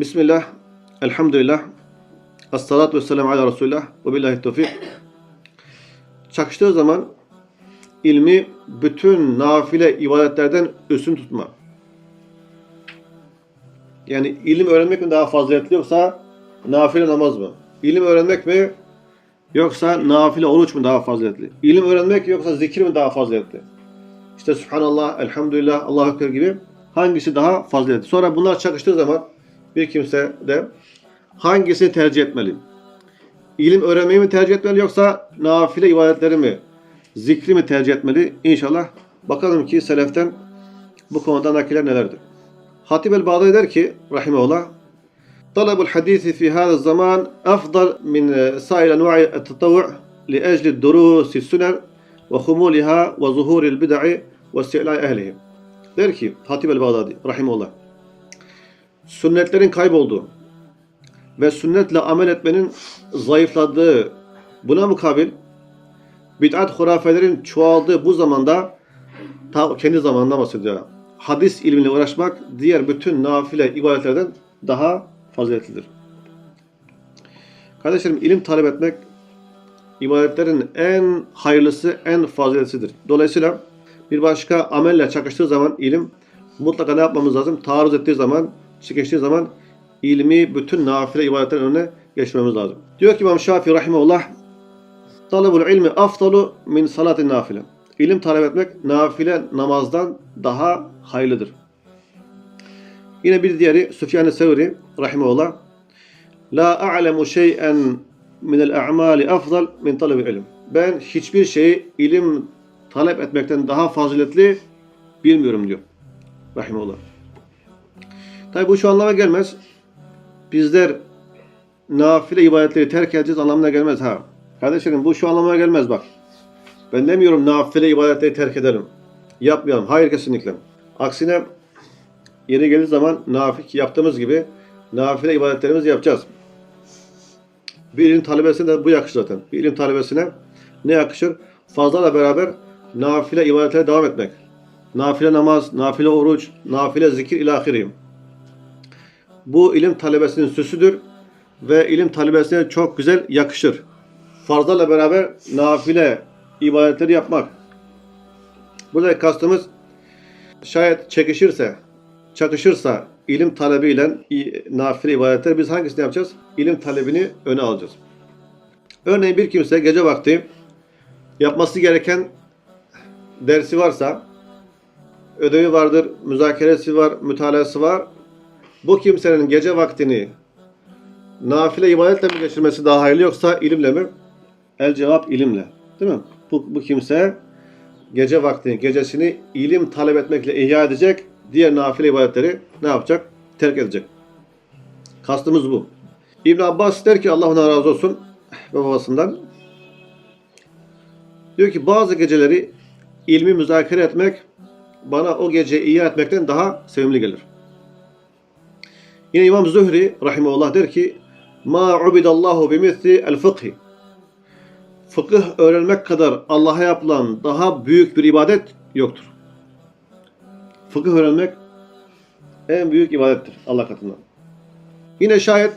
Bismillah, elhamdülillah, esselatu vesselamu ala Resulullah ve billahi tevfik. Çakıştığı zaman ilmi bütün nafile ibadetlerden üstün tutma. Yani ilim öğrenmek mi daha faziletli yoksa nafile namaz mı? İlim öğrenmek mi yoksa nafile oruç mu daha faziletli? İlim öğrenmek yoksa zikir mi daha faziletli? İşte Subhanallah, Elhamdülillah, Allahu Ekber gibi hangisi daha faziletli? Sonra bunlar çakıştığı zaman bir kimse de hangisini tercih etmeli? İlim öğrenmeyi mi tercih etmeli yoksa nafile ibadetleri mi, zikri mi tercih etmeli? İnşallah bakalım ki seleften bu konuda nakiller nelerdir? Hatib el-Bağdadi der ki rahimeullah Talabul hadisi fi hada zaman afdal min sair enva'i et-tatavvu' li ecli durusi sünen ve humuliha ve zuhuril bid'i ve isti'la'i ehlihim. Der ki Hatib el-Bağdadi rahimeullah sünnetlerin kaybolduğu ve sünnetle amel etmenin zayıfladığı buna mukabil bid'at hurafelerin çoğaldığı bu zamanda ta kendi zamanında bahsediyor. Hadis ilmiyle uğraşmak diğer bütün nafile ibadetlerden daha faziletlidir. Kardeşlerim ilim talep etmek ibadetlerin en hayırlısı, en faziletlisidir. Dolayısıyla bir başka amelle çakıştığı zaman ilim mutlaka ne yapmamız lazım? Taarruz ettiği zaman, çekiştiği zaman ilmi bütün nafile ibadetlerin önüne geçmemiz lazım. Diyor ki İmam Şafii rahimehullah Talabul ilmi afdalu min salatin nafile. İlim talep etmek nafile namazdan daha hayırlıdır. Yine bir diğeri Süfyan-ı Sevri rahimehullah La a'lemu şey'en min el-a'mali afdal min talebil ilim. Ben hiçbir şeyi ilim talep etmekten daha faziletli bilmiyorum diyor. Rahimullah. Tabi bu şu anlama gelmez. Bizler nafile ibadetleri terk edeceğiz anlamına gelmez ha. Kardeşlerim bu şu anlamına gelmez bak. Ben demiyorum nafile ibadetleri terk edelim. Yapmayalım. Hayır kesinlikle. Aksine yeri geldiği zaman nafik yaptığımız gibi nafile ibadetlerimizi yapacağız. Bir ilim talebesine de bu yakışır zaten. Bir ilim talebesine ne yakışır? Fazla beraber nafile ibadetlere devam etmek. Nafile namaz, nafile oruç, nafile zikir ilahiriyim. Bu ilim talebesinin süsüdür ve ilim talebesine çok güzel yakışır. Farzlarla beraber nafile ibadetleri yapmak. Burada kastımız şayet çekişirse, çakışırsa ilim talebiyle nafile ibadetler biz hangisini yapacağız? İlim talebini öne alacağız. Örneğin bir kimse gece vakti yapması gereken dersi varsa, ödevi vardır, müzakeresi var, mütalası var. Bu kimsenin gece vaktini nafile ibadetle mi geçirmesi daha hayırlı yoksa ilimle mi? El cevap ilimle. Değil mi? Bu, bu kimse gece vaktini, gecesini ilim talep etmekle ihya edecek. Diğer nafile ibadetleri ne yapacak? Terk edecek. Kastımız bu. İbn Abbas der ki Allah ona razı olsun ve babasından. Diyor ki bazı geceleri ilmi müzakere etmek bana o gece ihya etmekten daha sevimli gelir. Yine İmam Zuhri rahimehullah der ki ma ubidallahu bimithli el fıkhi fıkıh öğrenmek kadar Allah'a yapılan daha büyük bir ibadet yoktur. Fıkıh öğrenmek en büyük ibadettir Allah katında. Yine şayet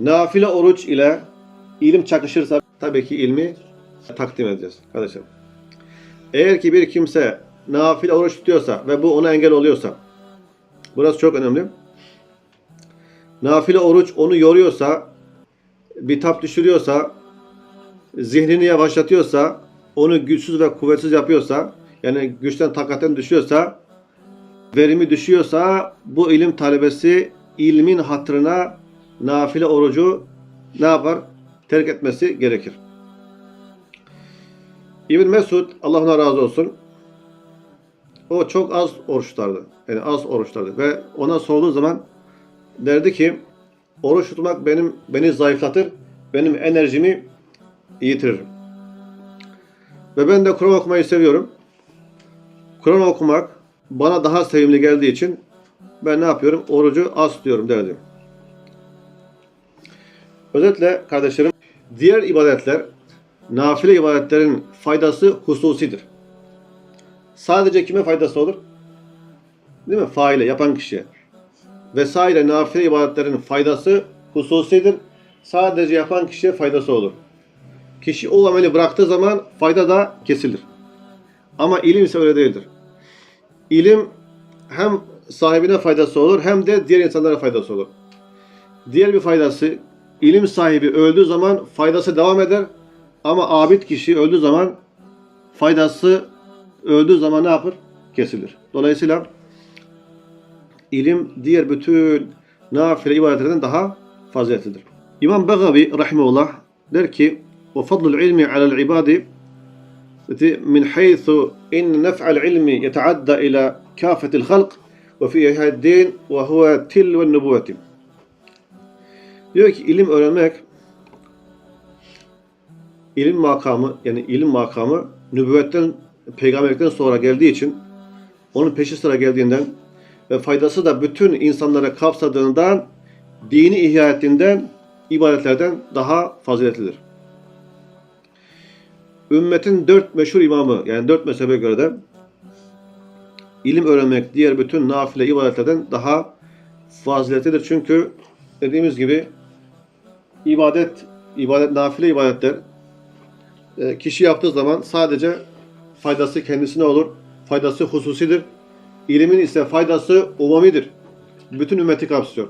nafile oruç ile ilim çakışırsa tabii ki ilmi takdim edeceğiz kardeşim. Eğer ki bir kimse nafile oruç tutuyorsa ve bu ona engel oluyorsa burası çok önemli. Nafile oruç onu yoruyorsa, bitap düşürüyorsa, zihnini yavaşlatıyorsa, onu güçsüz ve kuvvetsiz yapıyorsa, yani güçten takatten düşüyorsa, verimi düşüyorsa bu ilim talebesi ilmin hatırına nafile orucu ne yapar? Terk etmesi gerekir. İbn Mesud Allah ona razı olsun. O çok az oruç tutardı. Yani az oruç tutardı ve ona sorduğu zaman derdi ki oruç tutmak benim beni zayıflatır, benim enerjimi yitirir. Ve ben de Kur'an okumayı seviyorum. Kur'an okumak bana daha sevimli geldiği için ben ne yapıyorum? Orucu az tutuyorum derdim. Özetle kardeşlerim, diğer ibadetler, nafile ibadetlerin faydası hususidir. Sadece kime faydası olur? Değil mi? Faile, yapan kişiye. vesaire nafile ibadetlerin faydası hususidir. Sadece yapan kişiye faydası olur. Kişi o ameli bıraktığı zaman fayda da kesilir. Ama ilim ise öyle değildir. İlim hem sahibine faydası olur hem de diğer insanlara faydası olur. Diğer bir faydası ilim sahibi öldüğü zaman faydası devam eder ama abid kişi öldüğü zaman faydası öldüğü zaman ne yapar? Kesilir. Dolayısıyla ilim diğer bütün nafile ibadetlerden daha faziletlidir. İmam Begavi rahimehullah der ki ve fadlul ilmi alel ibadi min haythu in nef'al ilmi yeta'adda ila kafetil halk ve fi din ve huve til ve nübüvveti. Diyor ki ilim öğrenmek ilim makamı yani ilim makamı nübüvvetten peygamberlikten sonra geldiği için onun peşi sıra geldiğinden ve faydası da bütün insanlara kapsadığından dini ihya ettiğinden ibadetlerden daha faziletlidir. Ümmetin dört meşhur imamı yani dört mezhebe göre de ilim öğrenmek diğer bütün nafile ibadetlerden daha faziletlidir. Çünkü dediğimiz gibi ibadet, ibadet nafile ibadetler e, kişi yaptığı zaman sadece faydası kendisine olur. Faydası hususidir. İlimin ise faydası umumidir. Bütün ümmeti kapsıyor.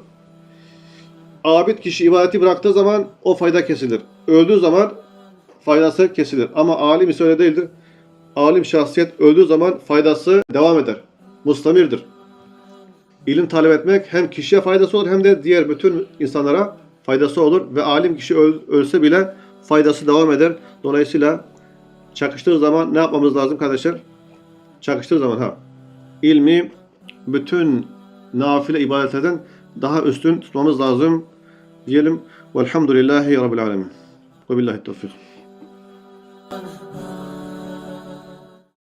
Abid kişi ibadeti bıraktığı zaman o fayda kesilir. Öldüğü zaman faydası kesilir. Ama alim ise öyle değildir. Alim şahsiyet öldüğü zaman faydası devam eder. Mustamirdir. İlim talep etmek hem kişiye faydası olur hem de diğer bütün insanlara faydası olur. Ve alim kişi öl- ölse bile faydası devam eder. Dolayısıyla çakıştığı zaman ne yapmamız lazım kardeşler? Çakıştığı zaman ha. İlmi bütün nafile ibadetlerden daha üstün tutmamız lazım diyelim. Velhamdülillahi Rabbil Alemin. Ve billahi tevfik.